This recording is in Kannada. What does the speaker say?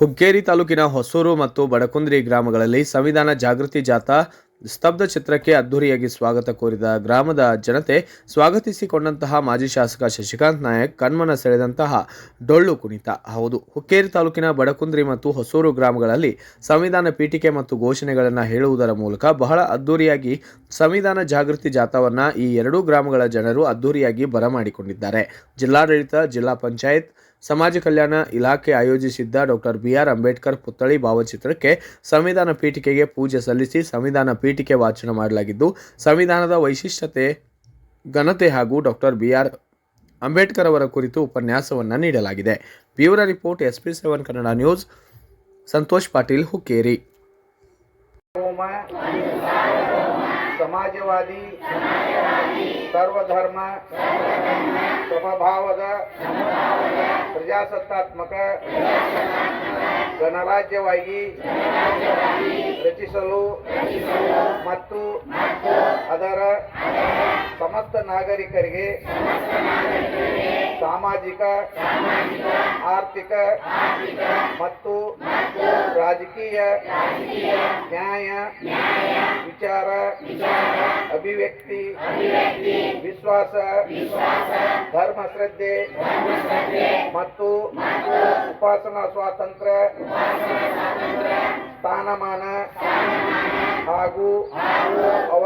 ಹುಕ್ಕೇರಿ ತಾಲೂಕಿನ ಹೊಸೂರು ಮತ್ತು ಬಡಕುಂದ್ರಿ ಗ್ರಾಮಗಳಲ್ಲಿ ಸಂವಿಧಾನ ಜಾಗೃತಿ ಜಾಥಾ ಸ್ತಬ್ಧ ಚಿತ್ರಕ್ಕೆ ಅದ್ದೂರಿಯಾಗಿ ಸ್ವಾಗತ ಕೋರಿದ ಗ್ರಾಮದ ಜನತೆ ಸ್ವಾಗತಿಸಿಕೊಂಡಂತಹ ಮಾಜಿ ಶಾಸಕ ಶಶಿಕಾಂತ್ ನಾಯಕ್ ಕಣ್ಮನ ಸೆಳೆದಂತಹ ಡೊಳ್ಳು ಕುಣಿತ. ಹೌದು, ಹುಕ್ಕೇರಿ ತಾಲೂಕಿನ ಬಡಕುಂದ್ರಿ ಮತ್ತು ಹೊಸೂರು ಗ್ರಾಮಗಳಲ್ಲಿ ಸಂವಿಧಾನ ಪೀಠಿಕೆ ಮತ್ತು ಘೋಷಣೆಗಳನ್ನು ಹೇಳುವುದರ ಮೂಲಕ ಬಹಳ ಅದ್ದೂರಿಯಾಗಿ ಸಂವಿಧಾನ ಜಾಗೃತಿ ಜಾಥಾವನ್ನು ಈ ಎರಡೂ ಗ್ರಾಮಗಳ ಜನರು ಅದ್ದೂರಿಯಾಗಿ ಬರಮಾಡಿಕೊಂಡಿದ್ದಾರೆ. ಜಿಲ್ಲಾಡಳಿತ, ಜಿಲ್ಲಾ ಪಂಚಾಯತ್ ಸಮಾಜ ಕಲ್ಯಾಣ ಇಲಾಖೆ ಆಯೋಜಿಸಿದ್ದ ಡಾಕ್ಟರ್ ಬಿಆರ್ ಅಂಬೇಡ್ಕರ್ ಪುತ್ಥಳಿ ಭಾವಚಿತ್ರಕ್ಕೆ ಸಂವಿಧಾನ ಪೀಠಿಕೆಗೆ ಪೂಜೆ ಸಲ್ಲಿಸಿ ಸಂವಿಧಾನ ಪೀಠಿಕೆ ವಾಚನ ಮಾಡಲಾಗಿದ್ದು, ಸಂವಿಧಾನದ ವೈಶಿಷ್ಟ್ಯತೆ, ಘನತೆ ಹಾಗೂ ಡಾಕ್ಟರ್ ಬಿಆರ್ ಅಂಬೇಡ್ಕರ್ ಅವರ ಕುರಿತು ಉಪನ್ಯಾಸವನ್ನು ನೀಡಲಾಗಿದೆ. Bureau report S P seven Kannada news, Santosh Patil, Hukkeri. ಸಮಾಜವಾದಿ, ಸರ್ವಧರ್ಮ ಸಮಭಾವದ ಪ್ರಜಾಸತ್ತಾತ್ಮಕ ಗಣರಾಜ್ಯವಾಗಿ ರಚಿಸಲು ಮತ್ತು ಅದರ ಸಮಸ್ತ ನಾಗರಿಕರಿಗೆ ಸಾಮಾಜಿಕ, ಆರ್ಥಿಕ ಮತ್ತು ರಾಜಕೀಯ, ನ್ಯಾಯ, ವಿಚಾರ, ಅಭಿವ್ಯಕ್ತಿ, ವಿಶ್ವಾಸ ಧರ್ಮ ಶ್ರದ್ಧೆ ಮತ್ತು ಉಪಾಸನಾ ಸ್ವಾತಂತ್ರ್ಯ, ಸ್ಥಾನಮಾನ ಹಾಗೂ